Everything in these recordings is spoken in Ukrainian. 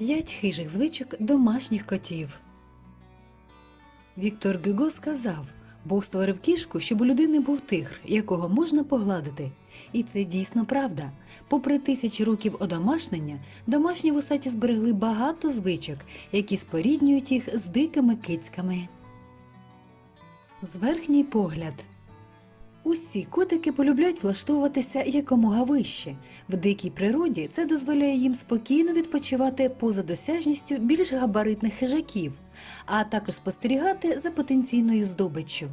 П'ять хижих звичок домашніх котів. Віктор Гюго сказав: Бог створив кішку, щоб у людини був тигр, якого можна погладити. І це дійсно правда. Попри тисячі років одомашнення, домашні вусаті зберегли багато звичок, які споріднюють їх з дикими кицьками. Зверхній погляд. Усі котики полюбляють влаштовуватися якомога вище. В дикій природі це дозволяє їм спокійно відпочивати поза досяжністю більш габаритних хижаків, а також спостерігати за потенційною здобиччю.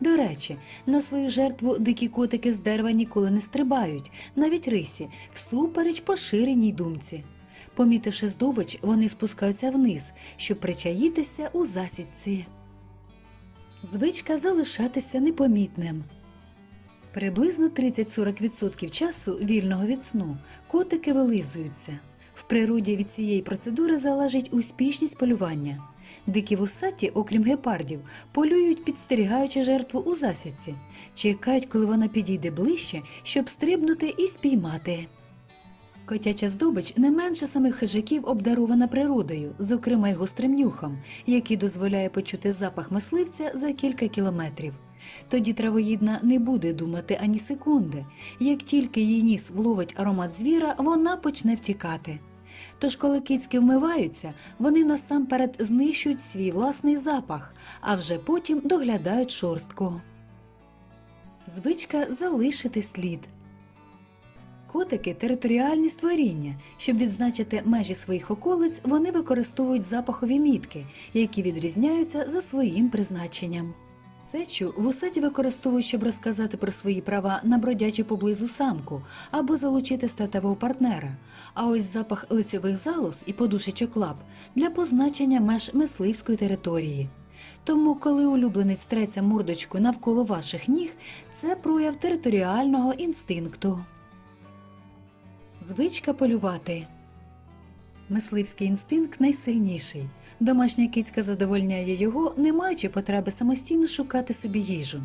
До речі, на свою жертву дикі котики з дерева ніколи не стрибають, навіть рисі, всупереч поширеній думці. Помітивши здобич, вони спускаються вниз, щоб причаїтися у засідці. Звичка залишатися непомітним. Приблизно 30-40% часу вільного від сну котики вилизуються. В природі від цієї процедури залежить успішність полювання. Дикі вусаті, окрім гепардів, полюють, підстерігаючи жертву у засідці, чекають, коли вона підійде ближче, щоб стрибнути і спіймати. Котяча здобич не менше самих хижаків обдарована природою, зокрема й гострим нюхом, який дозволяє почути запах мисливця за кілька кілометрів. Тоді травоїдна не буде думати ані секунди. Як тільки її ніс вловить аромат звіра, вона почне втікати. Тож, коли кицьки вмиваються, вони насамперед знищують свій власний запах, а вже потім доглядають шорстку. Звичка залишити слід. Котики територіальні створіння. Щоб відзначити межі своїх околиць, вони використовують запахові мітки, які відрізняються за своїм призначенням. Сечу вусаті використовують, щоб розказати про свої права на бродячу поблизу самку або залучити статевого партнера. А ось запах лицьових залоз і подушечок лап для позначення меж мисливської території. Тому, коли улюбленець треться мордочку навколо ваших ніг, це прояв територіального інстинкту. Звичка полювати. Мисливський інстинкт найсильніший. Домашня кицька задовольняє його, не маючи потреби самостійно шукати собі їжу.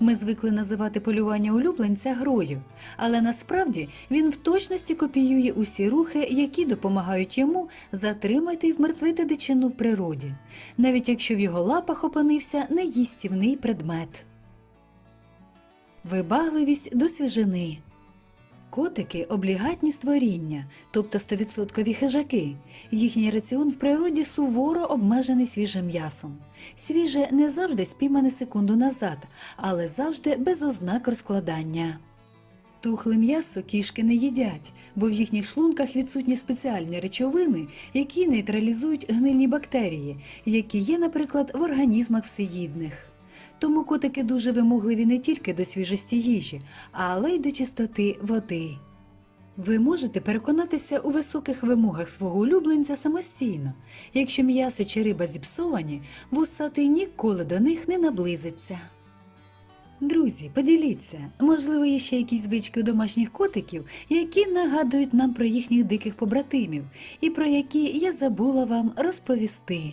Ми звикли називати полювання улюбленця грою, але насправді він в точності копіює усі рухи, які допомагають йому затримати і вмертвити дичину в природі, навіть якщо в його лапах опинився неїстівний предмет. Вибагливість до свіжини. Котики облігатні створіння, тобто 100% хижаки. Їхній раціон в природі суворо обмежений свіжим м'ясом. Свіже не завжди спіймане секунду назад, але завжди без ознак розкладання. Тухле м'ясо кішки не їдять, бо в їхніх шлунках відсутні спеціальні речовини, які нейтралізують гнильні бактерії, які є, наприклад, в організмах всеїдних. Тому котики дуже вимогливі не тільки до свіжості їжі, але й до чистоти води. Ви можете переконатися у високих вимогах свого улюбленця самостійно. Якщо м'ясо чи риба зіпсовані, вусатий ніколи до них не наблизиться. Друзі, поділіться, можливо, є ще якісь звички у домашніх котиків, які нагадують нам про їхніх диких побратимів, і про які я забула вам розповісти.